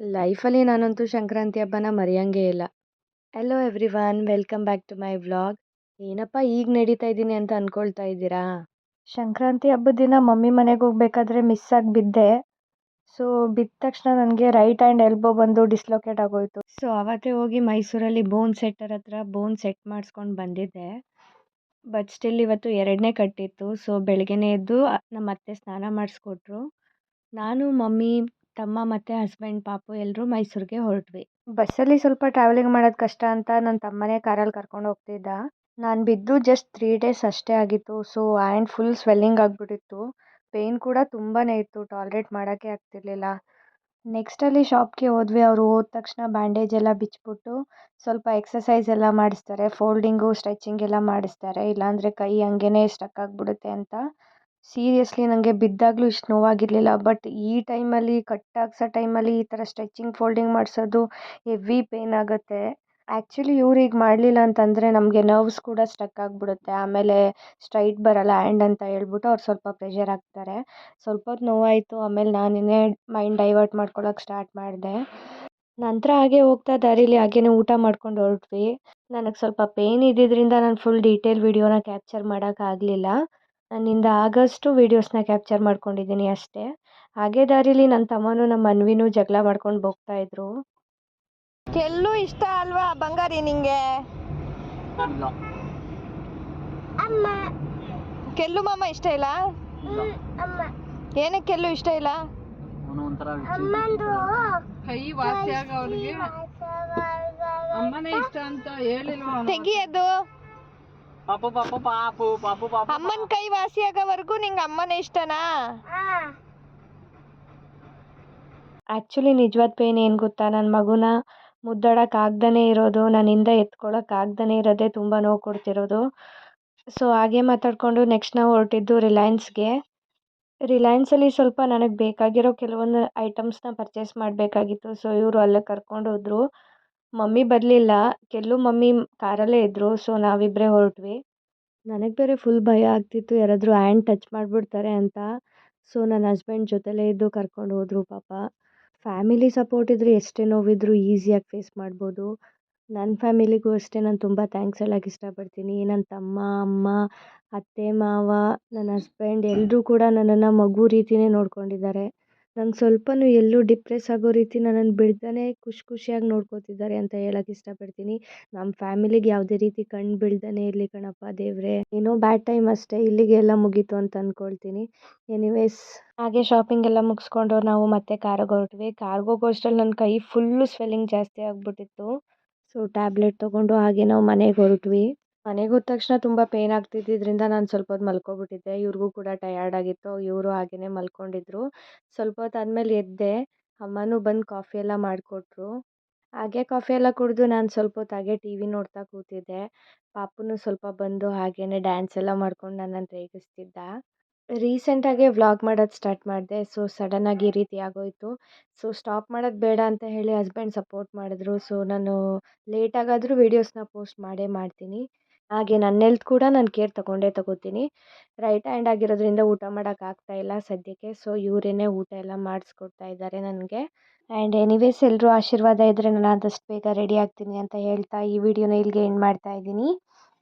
ಲೈಫಲ್ಲಿ ನಾನಂತೂ ಸಂಕ್ರಾಂತಿ ಹಬ್ಬನ ಮರೆಯೋಂಗೇ ಇಲ್ಲ. Hello everyone welcome back to my vlog ಏನಪ್ಪ ಈಗ ನಡೀತಾ ಇದ್ದೀನಿ ಅಂತ ಅಂದ್ಕೊಳ್ತಾ ಇದ್ದೀರಾ? ಸಂಕ್ರಾಂತಿ ಹಬ್ಬದ ದಿನ ಮಮ್ಮಿ ಮನೆಗೆ ಹೋಗ್ಬೇಕಾದ್ರೆ ಮಿಸ್ ಆಗಿ ಬಿದ್ದೆ. ಸೊ ಬಿದ್ದ ತಕ್ಷಣ ನನಗೆ ರೈಟ್ ಹ್ಯಾಂಡ್ ಎಲ್ಬೋ ಬಂದು ಡಿಸ್ಲೊಕೇಟ್ ಆಗೋಯ್ತು. ಸೊ ಅವತ್ತೇ ಹೋಗಿ ಮೈಸೂರಲ್ಲಿ ಬೋನ್ ಸೆಟ್ಟರ್ ಹತ್ರ ಬೋನ್ ಸೆಟ್ ಮಾಡಿಸ್ಕೊಂಡು ಬಂದಿದ್ದೆ. ಬಟ್ ಸ್ಟಿಲ್ ಇವತ್ತು ಎರಡನೇ ಕಟ್ಟಿತ್ತು. ಸೊ ಬೆಳಗ್ಗೆನೇ ಎದ್ದು ನಮ್ಮ ಅತ್ತೆ ಸ್ನಾನ ಮಾಡಿಸ್ಕೊಟ್ರು. ನಾನು ಮಮ್ಮಿ ತಮ್ಮ ಮತ್ತು ಹಸ್ಬೆಂಡ್, ಪಾಪು ಎಲ್ಲರೂ ಮೈಸೂರಿಗೆ ಹೊರಟ್ವಿ. ಬಸ್ಸಲ್ಲಿ ಸ್ವಲ್ಪ ಟ್ರಾವೆಲಿಂಗ್ ಮಾಡೋದು ಕಷ್ಟ ಅಂತ ನನ್ನ ತಮ್ಮನೇ ಕಾರಲ್ಲಿ ಕರ್ಕೊಂಡು ಹೋಗ್ತಿದ್ದ. ನಾನು ಬಿದ್ದು ಜಸ್ಟ್ ತ್ರೀ ಡೇಸ್ ಅಷ್ಟೇ ಆಗಿತ್ತು. ಸೊ ಆ್ಯಂಡ್ ಫುಲ್ ಸ್ವೆಲ್ಲಿಂಗ್ ಆಗಿಬಿಟ್ಟಿತ್ತು. ಪೇಯ್ನ್ ಕೂಡ ತುಂಬಾ ಇತ್ತು. ಟಾಲ್ರೇಟ್ ಮಾಡೋಕ್ಕೆ ಆಗ್ತಿರ್ಲಿಲ್ಲ. ನೆಕ್ಸ್ಟ್ ಅಲ್ಲಿ ಶಾಪ್ಗೆ ಹೋದ್ವಿ. ಅವರು ಹೋದ ತಕ್ಷಣ ಬ್ಯಾಂಡೇಜ್ ಎಲ್ಲ ಬಿಚ್ಚಿಬಿಟ್ಟು ಸ್ವಲ್ಪ ಎಕ್ಸಸೈಸ್ ಎಲ್ಲ ಮಾಡಿಸ್ತಾರೆ. ಫೋಲ್ಡಿಂಗು ಸ್ಟ್ರೆಚಿಂಗ್ ಎಲ್ಲ ಮಾಡಿಸ್ತಾರೆ. ಇಲ್ಲಾಂದರೆ ಕೈ ಹಂಗೇ ಸ್ಟಕ್ ಆಗಿಬಿಡುತ್ತೆ ಅಂತ. ಸೀರಿಯಸ್ಲಿ ನನಗೆ ಬಿದ್ದಾಗಲೂ ಇಷ್ಟು ನೋವಾಗಿರಲಿಲ್ಲ. ಬಟ್ ಈ ಟೈಮಲ್ಲಿ ಕಟ್ ಹಾಕ್ಸೋ ಟೈಮಲ್ಲಿ ಈ ಥರ ಸ್ಟ್ರೆಚಿಂಗ್ ಫೋಲ್ಡಿಂಗ್ ಮಾಡಿಸೋದು ಹೆವಿ ಪೇನ್ ಆಗುತ್ತೆ. ಆ್ಯಕ್ಚುಲಿ ಇವ್ರು ಈಗ ಮಾಡಲಿಲ್ಲ ಅಂತಂದರೆ ನಮಗೆ ನರ್ವ್ಸ್ ಕೂಡ ಸ್ಟಕ್ ಆಗಿಬಿಡುತ್ತೆ. ಆಮೇಲೆ ಸ್ಟ್ರೈಟ್ ಬರೋಲ್ಲ. ಹ್ಯಾಂಡ್ ಅಂತ ಹೇಳ್ಬಿಟ್ಟು ಅವ್ರು ಸ್ವಲ್ಪ ಪ್ರೆಷರ್ ಹಾಕ್ತಾರೆ. ಸ್ವಲ್ಪ ಹೊತ್ತು ನೋವಾಯಿತು. ಆಮೇಲೆ ನಾನೇ ಮೈಂಡ್ ಡೈವರ್ಟ್ ಮಾಡ್ಕೊಳ್ಳೋಕೆ ಸ್ಟಾರ್ಟ್ ಮಾಡಿದೆ. ನಂತರ ಹಾಗೆ ಹೋಗ್ತಾ ದಾರಿಲಿ ಹಾಗೇ ಊಟ ಮಾಡ್ಕೊಂಡು ಹೊರಟ್ವಿ. ನನಗೆ ಸ್ವಲ್ಪ ಪೇಯ್ನ್ ಇದ್ದಿದ್ದರಿಂದ ನಾನು ಫುಲ್ ಡೀಟೇಲ್ ವಿಡಿಯೋನ ಕ್ಯಾಪ್ಚರ್ ಮಾಡೋಕ್ಕಾಗಲಿಲ್ಲ ನನ್ನಿಂದ ಆಗಷ್ಟು ವೀಡಿಯೋಸ್ನ ಕ್ಯಾಪ್ಚರ್ ಮಾಡ್ಕೊಂಡಿದ್ದೀನಿ ಅಷ್ಟೇ. ಹಾಗೆ ದಾರಿಲಿ ನನ್ನ ತಮ್ಮನೂ ನಮ್ಮ ಮನ್ವಿನೂ ಜಗಳ ಮಾಡ್ಕೊಂಡು ಹೋಗ್ತಾ ಇದ್ರು. ಎಲ್ಲೂ ಇಷ್ಟ ಅಲ್ವಾ ಬಂಗಾರಿ ನಿಂಗೆ? ಕೆಲ್ಲು ಮಾಮ ಇಷ್ಟ ಇಲ್ಲ? ಏನಕ್ಕೆ ಕೆಲ್ಲು ಇಷ್ಟ ಇಲ್ಲ? ಕೈ ವಾಸಿ ಆಗ ಅವ್ನಿಗೆ. ಅಮ್ಮನೇ ಇಷ್ಟ ಅಂತ ಹೇಳಿಲ್ವ ತೆಗಿ ಅದು ಪಾಪು ಪಾಪು ಪಾಪು ಪಾಪು ಪಾಪು ಅಮ್ಮನ ಕೈ ವಾಸಿ ಆಗೋವರೆಗೂ ನಿಂಗೆ ಅಮ್ಮನ ಇಷ್ಟನಾ ಆ್ಯಕ್ಚುಲಿ ನಿಜವಾದ ಪೇನ್ ಏನು ಗೊತ್ತಾ ನನ್ನ ಮಗುನ ಮುದ್ದಾಡಕ್ಕೆ ಆಗ್ದೇ ಇರೋದು ನನ್ನಿಂದ ಎತ್ಕೊಳಕ್ಕೆ ಆಗ್ದೇ ಇರೋದೇ ತುಂಬ ನೋವು ಕೊಡ್ತಿರೋದು ಸೊ ಹಾಗೆ ಮಾತಾಡಿಕೊಂಡು ನೆಕ್ಸ್ಟ್ ನಾವು ಹೊರಟಿದ್ದು ರಿಲಯನ್ಸ್ಗೆ ರಿಲಯನ್ಸಲ್ಲಿ ಸ್ವಲ್ಪ ನನಗೆ ಬೇಕಾಗಿರೋ ಕೆಲವೊಂದು ಐಟಮ್ಸ್ನ ಪರ್ಚೇಸ್ ಮಾಡಬೇಕಾಗಿತ್ತು ಸೊ ಇವರು ಅಲ್ಲೇ ಕರ್ಕೊಂಡು ಹೋದ್ರು ಮಮ್ಮಿ ಬರಲಿಲ್ಲ. ಕೆಲವು ಮಮ್ಮಿ ಕಾರಲ್ಲೇ ಇದ್ದರು ಸೊ ನಾವಿಬ್ಬರೇ ಹೊರಟ್ವಿ. ನನಗೆ ಬೇರೆ ಫುಲ್ ಭಯ ಆಗ್ತಿತ್ತು. ಯಾರಾದರೂ ಹ್ಯಾಂಡ್ ಟಚ್ ಮಾಡಿಬಿಡ್ತಾರೆ ಅಂತ. ಸೊ ನನ್ನ ಹಸ್ಬೆಂಡ್ ಜೊತೆಲೇ ಇದ್ದು ಕರ್ಕೊಂಡು ಹೋದರು ಪಾಪ. ಫ್ಯಾಮಿಲಿ ಸಪೋರ್ಟ್ ಇದ್ದರೆ ಎಷ್ಟೇ ನೋವಿದ್ರೂ ಈಸಿಯಾಗಿ ಫೇಸ್ ಮಾಡ್ಬೋದು. ನನ್ನ ಫ್ಯಾಮಿಲಿಗೂ ಅಷ್ಟೇ. ನಾನು ತುಂಬ ಥ್ಯಾಂಕ್ಸ್ ಹೇಳಕ್ಕೆ ಇಷ್ಟಪಡ್ತೀನಿ. ನನ್ನ ತಮ್ಮ, ಅಮ್ಮ, ಅತ್ತೆ, ಮಾವ ನನ್ನ ಹಸ್ಬೆಂಡ್ ಎಲ್ಲರೂ ಕೂಡ ನನ್ನನ್ನು ಮಗು ರೀತಿಯೇ ನೋಡ್ಕೊಂಡಿದ್ದಾರೆ. ನಂಗೆ ಸ್ವಲ್ಪನೂ ಎಲ್ಲೂ ಡಿಪ್ರೆಸ್ ಆಗೋ ರೀತಿ ನನ್ನನ್ನು ಬಿಡ್ದೇ ಖುಷಿ ಖುಷಿಯಾಗಿ ನೋಡ್ಕೋತಿದ್ದಾರೆ ಅಂತ ಹೇಳಕ್ಕೆ ಇಷ್ಟಪಡ್ತೀನಿ. ನಮ್ಮ ಫ್ಯಾಮಿಲಿಗೆ ಯಾವುದೇ ರೀತಿ ಕಣ್ಣು ಬೀಳ್ದೇ ಇರಲಿ ಕಣಪ್ಪ ದೇವರೇ. ಏನೋ ಬ್ಯಾಡ್ ಟೈಮ್ ಅಷ್ಟೇ, ಇಲ್ಲಿಗೆ ಎಲ್ಲ ಮುಗೀತು ಅಂತ ಅಂದ್ಕೊಳ್ತೀನಿ ಎನಿವೇಸ್ ಹಾಗೆ ಶಾಪಿಂಗ್ ಎಲ್ಲ ಮುಗಿಸ್ಕೊಂಡು ನಾವು ಮತ್ತೆ ಕಾರಿಗೆ ಹೊರಟ್ವಿ. ಕಾರ್ಗೆ ಹೋಗೋ ಅಷ್ಟ್ರಲ್ಲಿ ನನ್ನ ಕೈ ಫುಲ್ಲು ಸ್ವೆಲ್ಲಿಂಗ್ ಜಾಸ್ತಿ ಆಗಿಬಿಟ್ಟಿತ್ತು. ಸೊ ಟ್ಯಾಬ್ಲೆಟ್ ತೊಗೊಂಡು ಹಾಗೆ ನಾವು ಮನೆಗೆ ಹೊರಟ್ವಿ. ಮನೆಗೆ ಹೋದ ತಕ್ಷಣ ತುಂಬ ಪೇಯ್ನ್ ಆಗ್ತಿದ್ದಿದ್ದರಿಂದ ನಾನು ಸ್ವಲ್ಪ ಹೊತ್ತು ಮಲ್ಕೊಬಿಟ್ಟಿದ್ದೆ. ಇವ್ರಿಗೂ ಕೂಡ ಟಯರ್ಡ್ ಆಗಿತ್ತು. ಇವರು ಹಾಗೆಯೇ ಮಲ್ಕೊಂಡಿದ್ರು. ಸ್ವಲ್ಪ ಹೊತ್ತು ಆದಮೇಲೆ ಎದ್ದೆ. ಅಮ್ಮನೂ ಬಂದು ಕಾಫಿ ಎಲ್ಲ ಮಾಡಿಕೊಟ್ರು. ಹಾಗೆ ಕಾಫಿ ಎಲ್ಲ ಕುಡಿದು ನಾನು ಸ್ವಲ್ಪ ಹೊತ್ತು ಹಾಗೆ ಟಿ ವಿ ನೋಡ್ತಾ ಕೂತಿದ್ದೆ. ಪಾಪುನು ಸ್ವಲ್ಪ ಬಂದು ಹಾಗೇ ಡ್ಯಾನ್ಸ್ ಎಲ್ಲ ಮಾಡ್ಕೊಂಡು ನನ್ನನ್ನು ರೇಗಿಸ್ತಿದ್ದ ರೀಸೆಂಟಾಗೆ ವ್ಲಾಗ್ ಮಾಡೋದು ಸ್ಟಾರ್ಟ್ ಮಾಡಿದೆ. ಸೊ ಸಡನ್ನಾಗಿ ಈ ರೀತಿ ಆಗೋಯಿತು. ಸೊ, ಸ್ಟಾಪ್ ಮಾಡೋದು ಬೇಡ ಅಂತ ಹೇಳಿ ಹಸ್ಬೆಂಡ್ ಸಪೋರ್ಟ್ ಮಾಡಿದ್ರು. ಸೊ, ನಾನು ಲೇಟಾಗಾದರೂ ವೀಡಿಯೋಸ್ನ ಪೋಸ್ಟ್ ಮಾಡೇ ಮಾಡ್ತೀನಿ. ಹಾಗೆ ನನ್ನ ಹೆಲ್ತ್ ಕೂಡ ನಾನು ಕೇರ್ ತಗೊಂಡೇ ತಗೋತೀನಿ. ರೈಟ್ ಹ್ಯಾಂಡ್ ಆಗಿರೋದ್ರಿಂದ ಊಟ ಮಾಡೋಕ್ಕಾಗ್ತಾ ಇಲ್ಲ ಸದ್ಯಕ್ಕೆ. ಸೊ ಇವರೇನೆ ಊಟ ಎಲ್ಲ ಮಾಡಿಸ್ಕೊಡ್ತಾ ಇದ್ದಾರೆ ನನಗೆ. ಆ್ಯಂಡ್ ಎನಿವೇಸ್ ಎಲ್ಲರೂ ಆಶೀರ್ವಾದ ಇದ್ದರೆ ನಾನು ಆದಷ್ಟು ಬೇಗ ರೆಡಿ ಆಗ್ತೀನಿ ಅಂತ ಹೇಳ್ತಾ ಈ ವಿಡಿಯೋನ ಇಲ್ಲಿಗೆ ಎಂಡ್ ಮಾಡ್ತಾ ಇದ್ದೀನಿ.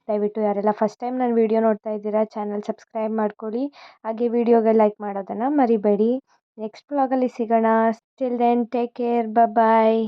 ದಯವಿಟ್ಟು ಯಾರೆಲ್ಲ ಫಸ್ಟ್ ಟೈಮ್ ನಾನು ವಿಡಿಯೋ ನೋಡ್ತಾ ಇದ್ದೀರಾ ಚಾನಲ್ ಸಬ್ಸ್ಕ್ರೈಬ್ ಮಾಡ್ಕೊಳ್ಳಿ. ಹಾಗೆ ವಿಡಿಯೋಗೆ ಲೈಕ್ ಮಾಡೋದನ್ನು ಮರಿಬೇಡಿ. ನೆಕ್ಸ್ಟ್ ಬ್ಲಾಗಲ್ಲಿ ಸಿಗೋಣ. Still then take care bye